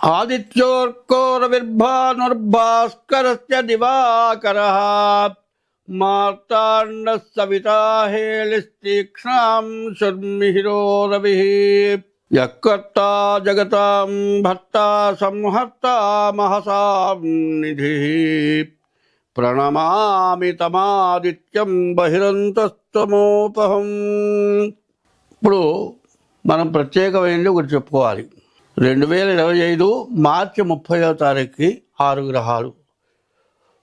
ఆదిత్యోర్కోరవిర్భాస్కరస్య దివాకర మార్తాండ సవితా హేళిస్తీక్ష్ణాం శుర్మిహిరో జగతాం భర్త సంహర్త మహసాం నిధి ప్రణమామి తమాదిత్యం బహిరంతస్తమోపహం ఇప్పుడు మనం ప్రత్యేకమైనది ఒకటి చెప్పుకోవాలి. రెండు వేల ఇరవై ఐదు మార్చి ముప్పైవ తారీఖుకి ఆరు గ్రహాలు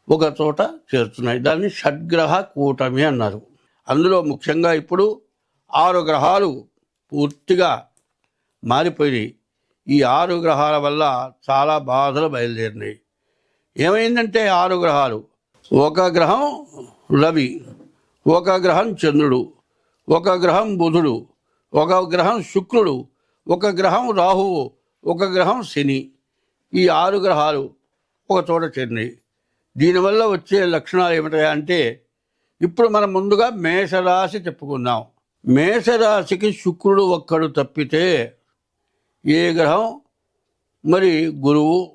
ఒక చోట చేరుతున్నాయి. దాన్ని షడ్గ్రహ కూటమి అన్నారు. అందులో ముఖ్యంగా ఇప్పుడు ఆరు గ్రహాలు పూర్తిగా మారిపోయి ఈ ఆరు గ్రహాల వల్ల చాలా బాధలు బయలుదేరినాయి. ఏమైందంటే ఆరు గ్రహాలు? ఒక గ్రహం రవి ఒక గ్రహం చంద్రుడు ఒక గ్రహం బుధుడు ఒక గ్రహం శుక్రుడు ఒక గ్రహం రాహువు ఒక గ్రహం శని. ఈ ఆరు గ్రహాలు ఒక చోట చేరినాయి దీనివల్ల వచ్చే లక్షణాలు ఏమిటాయి అంటే ఇప్పుడు మనం ముందుగా మేషరాశి చెప్పుకుందాం. మేషరాశికి శుక్రుడు ఒక్కడు తప్పితే ఏ గ్రహం? మరి గురువు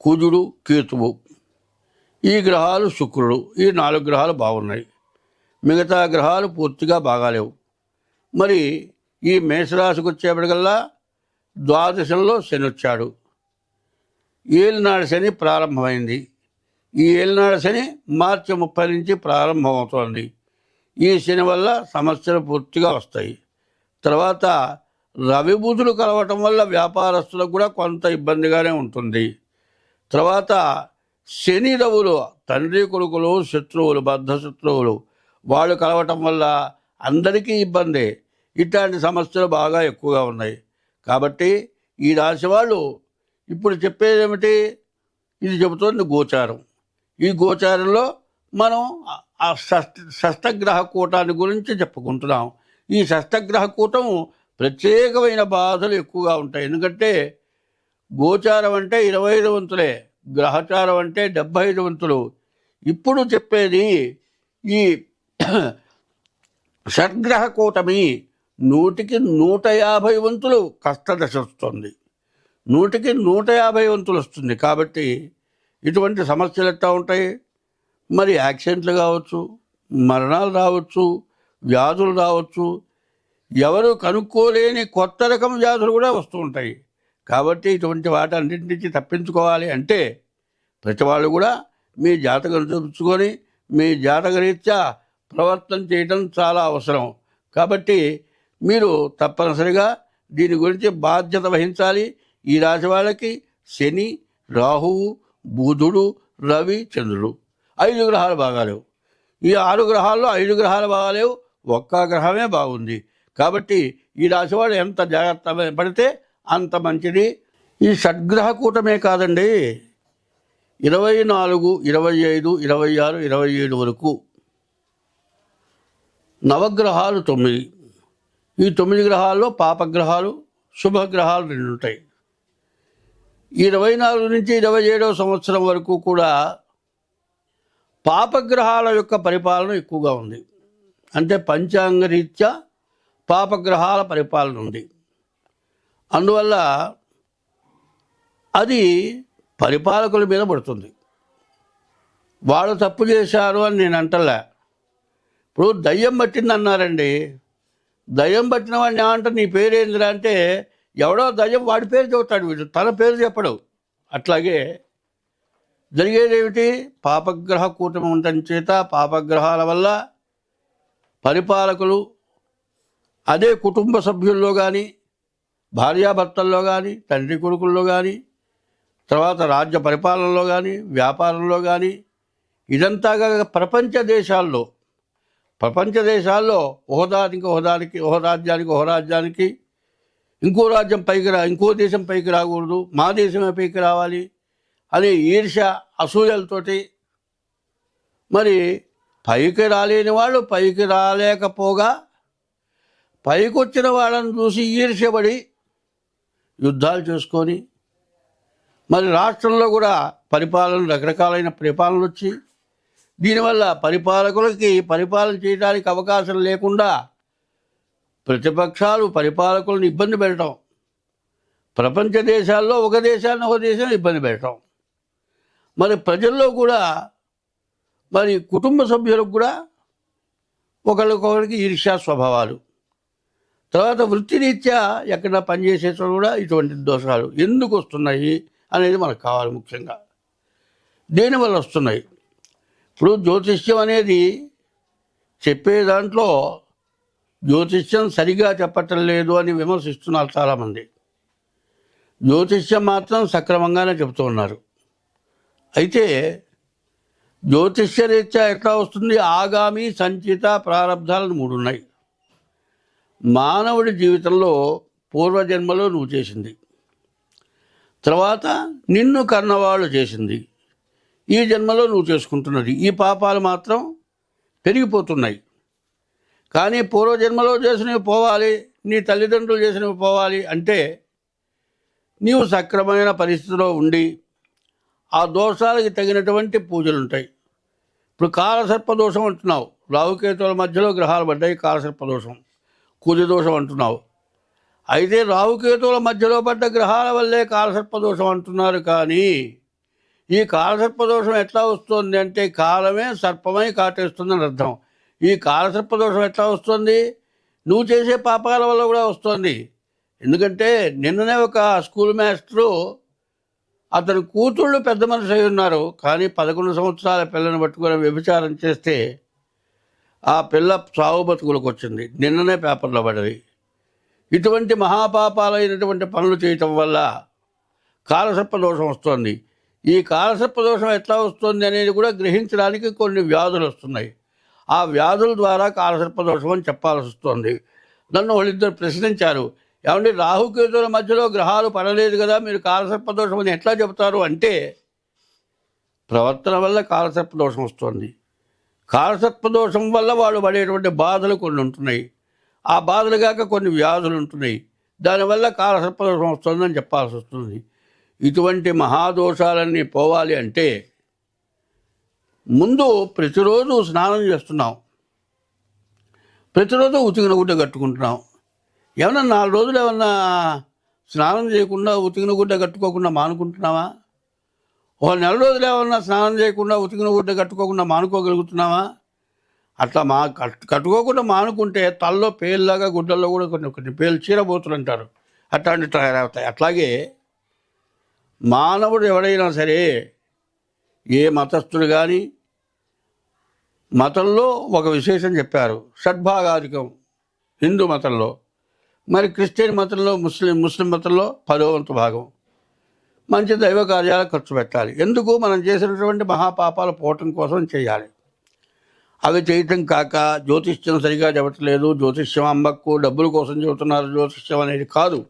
కుజుడు కేతువు. ఈ గ్రహాలు శుక్రుడు. ఈ నాలుగు గ్రహాలు బాగున్నాయి. మిగతా గ్రహాలు పూర్తిగా బాగాలేవు. మరి ఈ మేషరాశికి వచ్చేప్పటికల్లా ద్వాదశంలో శని వచ్చాడు. ఏలినాడు శని ప్రారంభమైంది. ఈ ఏలినాడు శని మార్చి ముప్పై నుంచి ప్రారంభమవుతోంది. ఈ శని వల్ల సమస్యలు పూర్తిగా వస్తాయి. తర్వాత రవి బుధులు కలవటం వల్ల వ్యాపారస్తులకు కూడా కొంత ఇబ్బందిగానే ఉంటుంది. తర్వాత శని రవులు తండ్రి కొడుకులు శత్రువులు బద్ధ శత్రువులు వాళ్ళు కలవటం వల్ల అందరికీ ఇబ్బంది. ఇట్లాంటి సమస్యలు బాగా ఎక్కువగా ఉన్నాయి. కాబట్టి ఈ రాశి వాళ్ళు ఇప్పుడు చెప్పేది ఏమిటి? ఇది చెబుతోంది గోచారం. ఈ గోచారంలో మనం ఆ- షష్టగ్రహ కూటాన్ని గురించి చెప్పుకుంటున్నాం. ఈ షష్టగ్రహ కూటం ప్రత్యేకమైన బాధలు ఎక్కువగా ఉంటాయి. ఎందుకంటే గోచారం అంటే ఇరవై ఐదు వంతులే గ్రహచారం అంటే డెబ్బై ఐదు వంతులు. ఇప్పుడు చెప్పేది ఈ షడ్గ్రహ కూటమి నూటికి నూట యాభై వంతులు కష్టదశ వస్తుంది. నూటికి నూట యాభై వంతులు వస్తుంది. కాబట్టి ఇటువంటి సమస్యలు ఎట్లా ఉంటాయి? మరి యాక్సిడెంట్లు కావచ్చు మరణాలు రావచ్చు వ్యాధులు రావచ్చు. ఎవరు కనుక్కోలేని కొత్త రకం వ్యాధులు కూడా వస్తూ ఉంటాయి. కాబట్టి ఇటువంటి వాటన్నింటి నుంచి తప్పించుకోవాలి అంటే ప్రతి వాళ్ళు కూడా మీ జాతకం చూపించుకొని మీ జాతక రీత్యా ప్రవర్తన చేయడం చాలా అవసరం. కాబట్టి మీరు తప్పనిసరిగా దీని గురించి బాధ్యత వహించాలి. ఈ రాశి వాళ్ళకి శని రాహువు బుధుడు రవి చంద్రుడు. ఐదు గ్రహాలు బాగాలేవు ఈ ఆరు గ్రహాల్లో ఐదు గ్రహాలు బాగాలేవు ఒక్క గ్రహమే బాగుంది. కాబట్టి ఈ రాశి వాళ్ళు ఎంత జాగ్రత్త పడితే అంత మంచిది. ఈ షడ్గ్రహ కూటమే కాదండి. ఇరవై నాలుగు ఇరవై ఐదు ఇరవై ఆరు ఇరవై ఏడు వరకు. నవగ్రహాలు తొమ్మిది. ఈ తొమ్మిది గ్రహాల్లో పాపగ్రహాలు శుభగ్రహాలు రెండు ఉంటాయి ఇరవై నాలుగు నుంచి ఇరవై ఏడవ సంవత్సరం వరకు కూడా పాపగ్రహాల యొక్క పరిపాలన ఎక్కువగా ఉంది. అంటే పంచాంగ రీత్యా పాపగ్రహాల పరిపాలన ఉంది. అందువల్ల అది పరిపాలకుల మీద పడుతుంది. వాళ్ళు తప్పు చేశారు అని నేను అంటలే. ఇప్పుడు దయ్యం పట్టింది అన్నారండి దయ్యం పట్టిన వాడిని ఏమంటే నీ పేరు ఏందిరా అంటే ఎవడో దయ్యం వాడి పేరు చెబుతాడు వీడు. తన పేరు చెప్పడు. అట్లాగే జరిగేదేమిటి పాపగ్రహ కూటమి ఉండటం చేత పాపగ్రహాల వల్ల పరిపాలకులు అదే కుటుంబ సభ్యుల్లో కానీ భార్యాభర్తల్లో కానీ తండ్రి కొడుకుల్లో కానీ తర్వాత రాజ్య పరిపాలనలో కానీ వ్యాపారంలో కానీ ఇదంతా ప్రపంచ దేశాల్లో ప్రపంచ దేశాల్లో హోదానికి హోదానికి ఓ రాజ్యానికి ఓ రాజ్యానికి ఇంకో రాజ్యం పైకి రా ఇంకో దేశం పైకి రాకూడదు మా దేశమే పైకి రావాలి అనే ఈర్ష అసూయలతోటి మరి పైకి రాలేని వాళ్ళు పైకి రాలేకపోగా పైకి వచ్చిన వాళ్ళని చూసి ఈర్ష్యపడి యుద్ధాలు చేసుకొని మరి రాష్ట్రంలో కూడా పరిపాలన రకరకాలైన పరిపాలనలు వచ్చి దీనివల్ల పరిపాలకులకి పరిపాలన చేయడానికి అవకాశం లేకుండా ప్రతిపక్షాలు పరిపాలకులను ఇబ్బంది పెట్టడం. ప్రపంచ దేశాల్లో ఒక దేశాన్ని ఒక దేశాన్ని ఇబ్బంది పెట్టడం. మరి ప్రజల్లో కూడా మరి కుటుంబ సభ్యులకు కూడా ఒకరికొకరికి ఈర్ష్యా స్వభావాలు. తర్వాత వృత్తిరీత్యా ఎక్కడ పనిచేసే కూడా ఇటువంటి దోషాలు ఎందుకు వస్తున్నాయి అనేది మనకు కావాలి ముఖ్యంగా. దేనివల్ల వస్తున్నాయి? ఇప్పుడు జ్యోతిష్యం అనేది చెప్పే దాంట్లో జ్యోతిష్యం సరిగా చెప్పటం లేదు అని విమర్శిస్తున్నారు చాలామంది. జ్యోతిష్యం మాత్రం సక్రమంగానే చెబుతూ ఉన్నారు. అయితే జ్యోతిష్య రీత్యా ఎట్లా వస్తుంది? ఆగామి సంచిత ప్రారంధాలను మూడు ఉన్నాయి. మానవుడి జీవితంలో పూర్వజన్మలో నువ్వు చేసింది. తర్వాత నిన్ను కన్నవాళ్ళు చేసింది. ఈ జన్మలో నువ్వు చేసుకుంటున్నది. ఈ పాపాలు మాత్రం పెరిగిపోతున్నాయి. కానీ పూర్వజన్మలో చేసినవి పోవాలి నీ తల్లిదండ్రులు చేసినవి పోవాలి అంటే నీవు సక్రమైన పరిస్థితిలో ఉండి ఆ దోషాలకి తగినటువంటి పూజలు ఉంటాయి ఇప్పుడు కాలసర్ప దోషం అంటున్నావు. రావుకేతువుల మధ్యలో గ్రహాలు పడ్డాయి కాలసర్ప దోషం. కుజ దోషం అంటున్నావు. అయితే రావుకేతువుల మధ్యలో పడ్డ గ్రహాల వల్లే కాలసర్ప దోషం అంటున్నారు కానీ ఈ కాలసర్పదోషం ఎట్లా వస్తుంది అంటే కాలమే సర్పమై కాటేస్తుందని అర్థం. ఈ కాలసర్పదోషం ఎట్లా వస్తుంది? నువ్వు చేసే పాపాల వల్ల కూడా వస్తుంది. ఎందుకంటే నిన్ననే ఒక స్కూల్ మాస్టరు అతని కూతుళ్ళు పెద్ద మనిషి అయి ఉన్నారు. కానీ పదకొండు సంవత్సరాల పిల్లని పట్టుకొని వ్యభిచారం చేస్తే ఆ పిల్ల సావు బతుకులకు వచ్చింది. నిన్ననే పేపర్లో పడింది. ఇటువంటి మహాపాపాలైనటువంటి పనులు చేయటం వల్ల కాలసర్ప దోషం వస్తుంది. ఈ కాలసర్ప దోషం ఎట్లా వస్తుంది అనేది కూడా గ్రహించడానికి కొన్ని వ్యాధులు వస్తున్నాయి. ఆ వ్యాధుల ద్వారా కాలసర్ప దోషం అని చెప్పాల్సి వస్తుంది. నన్ను వాళ్ళిద్దరు ప్రశ్నించారు ఏమంటే రాహుకేతుల మధ్యలో గ్రహాలు పడలేదు కదా మీరు కాలసర్ప దోషం అని ఎట్లా చెబుతారు? అంటే ప్రవర్తన వల్ల కాలసర్ప దోషం వస్తుంది. కాలసర్ప దోషం వల్ల వాళ్ళు పడేటువంటి బాధలు కొన్ని ఉంటున్నాయి. ఆ బాధలు కాక కొన్ని వ్యాధులు ఉంటున్నాయి. దానివల్ల కాలసర్ప దోషం వస్తుందని చెప్పాల్సి వస్తుంది. ఇటువంటి మహాదోషాలన్నీ పోవాలి అంటే ముందు ప్రతిరోజు స్నానం చేస్తున్నాం. ప్రతిరోజు ఉతికిన గుడ్డ కట్టుకుంటున్నాం. ఏమన్నా నాలుగు రోజులు ఏమన్నా స్నానం చేయకుండా ఉతికిన గుడ్డ కట్టుకోకుండా మానుకుంటున్నావా? ఓ నెల రోజులు ఏమన్నా స్నానం చేయకుండా ఉతికిన గుడ్డ కట్టుకోకుండా మానుకోగలుగుతున్నావా? అట్లా మా కట్టుకోకుండా మానుకుంటే తలలో పేలులాగా గుడ్డల్లో కూడా కొన్ని కొన్ని పేలు చీరబోతులు అంటారు. అట్లాంటి తయారవుతాయి. అట్లాగే మానవుడు ఎవడైనా సరే ఏ మతస్థుడు కానీ మతంలో ఒక విశేషం చెప్పారు షడ్భాగాధికం హిందూ మతంలో. మరి క్రిస్టియన్ మతంలో ముస్లిం ముస్లిం మతంలో పదో వంతు భాగం. మంచి దైవ కార్యాలకు ఖర్చు పెట్టాలి. ఎందుకు? మనం చేసినటువంటి మహాపాపాలు పోవటం కోసం చేయాలి. అవి చేయటం కాక జ్యోతిష్యం సరిగా చెప్పట్లేదు. జ్యోతిష్యం అమ్మకు డబ్బుల కోసం చెబుతున్నారు. జ్యోతిష్యం అనేది కాదు.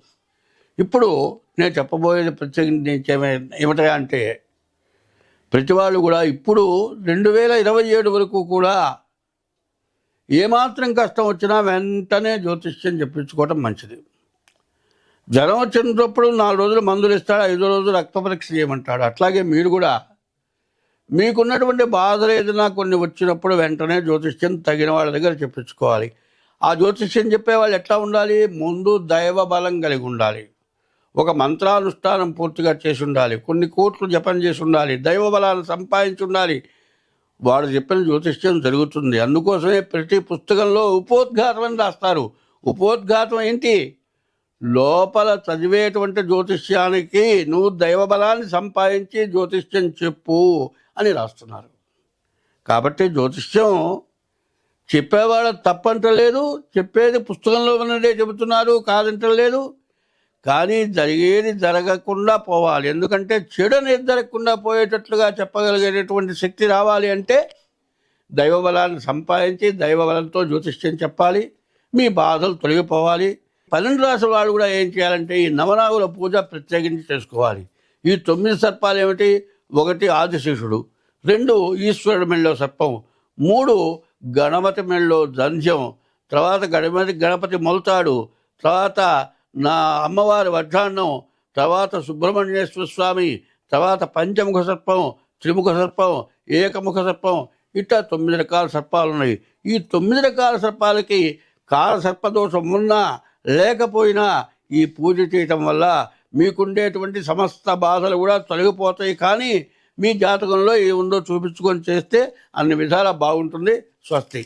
ఇప్పుడు నేను చెప్పబోయేది ప్రత్యేకించి ఏమిటా అంటే ప్రతి వాళ్ళు కూడా ఇప్పుడు రెండు వేల ఇరవై ఏడు వరకు కూడా ఏమాత్రం కష్టం వచ్చినా వెంటనే జ్యోతిష్యం చెప్పించుకోవటం మంచిది. జ్వరం వచ్చినప్పుడు నాలుగు రోజులు మందులు ఇస్తాడు ఐదో రోజులు రక్త పరీక్ష చేయమంటాడు. అట్లాగే మీరు కూడా మీకున్నటువంటి బాధలు ఏదైనా కొన్ని వచ్చినప్పుడు వెంటనే జ్యోతిష్యం తగిన వాళ్ళ దగ్గర చెప్పించుకోవాలి. ఆ జ్యోతిష్యం చెప్పే వాళ్ళు ఎట్లా ఉండాలి? ముందు దైవ బలం కలిగి ఉండాలి. ఒక మంత్రానుష్ఠానం పూర్తిగా చేసి ఉండాలి కొన్ని కోట్లు జపం చేసి ఉండాలి దైవ బలాలు సంపాదించి ఉండాలి వాడు చెప్పిన జ్యోతిష్యం జరుగుతుంది. అందుకోసమే ప్రతి పుస్తకంలో ఉపోద్ఘాతం అని రాస్తారు. ఉపోద్ఘాతం ఏంటి? లోపల చదివేటువంటి జ్యోతిష్యానికి నువ్వు దైవ బలాన్ని సంపాదించి జ్యోతిష్యం చెప్పు అని రాస్తున్నారు. కాబట్టి జ్యోతిష్యం చెప్పేవాడు తప్పంటలేదు. చెప్పేది పుస్తకంలో ఉన్నదే చెబుతున్నారు కాదంటలేదు. కానీ జరిగేది జరగకుండా పోవాలి. ఎందుకంటే చెడు అనేది జరగకుండా పోయేటట్లుగా చెప్పగలిగేటటువంటి శక్తి రావాలి అంటే దైవ బలాన్ని సంపాదించి దైవ బలంతో జ్యోతిష్యం చెప్పాలి మీ బాధలు తొలగిపోవాలి. పన్నెండు రాసుల వాళ్ళు కూడా ఏం చేయాలంటే ఈ నవనాగుల పూజ ప్రత్యేకించి చేసుకోవాలి. ఈ తొమ్మిది సర్పాలు ఏమిటి? ఒకటి ఆదిశేషుడు రెండు ఈశ్వరుడు మెళ్ళో సర్పం మూడు గణపతి మెళ్ళో దంధ్యం తర్వాత గణపతి గణపతి మొలతాడు తర్వాత నా అమ్మవారి వడ్డాన్నం తర్వాత సుబ్రహ్మణ్యేశ్వర స్వామి తర్వాత పంచముఖ సర్పం త్రిముఖ సర్పం ఏకముఖ సర్పం ఇట్లా తొమ్మిది రకాల సర్పాలు ఉన్నాయి. ఈ తొమ్మిది రకాల సర్పాలకి కాల సర్పదోషం ఉన్నా లేకపోయినా ఈ పూజ చేయటం వల్ల మీకుండేటువంటి సమస్త బాధలు కూడా తొలగిపోతాయి. కానీ మీ జాతకంలో ఏ ఉందో చూపించుకొని చేస్తే అన్ని విధాలా బాగుంటుంది. స్వస్తి.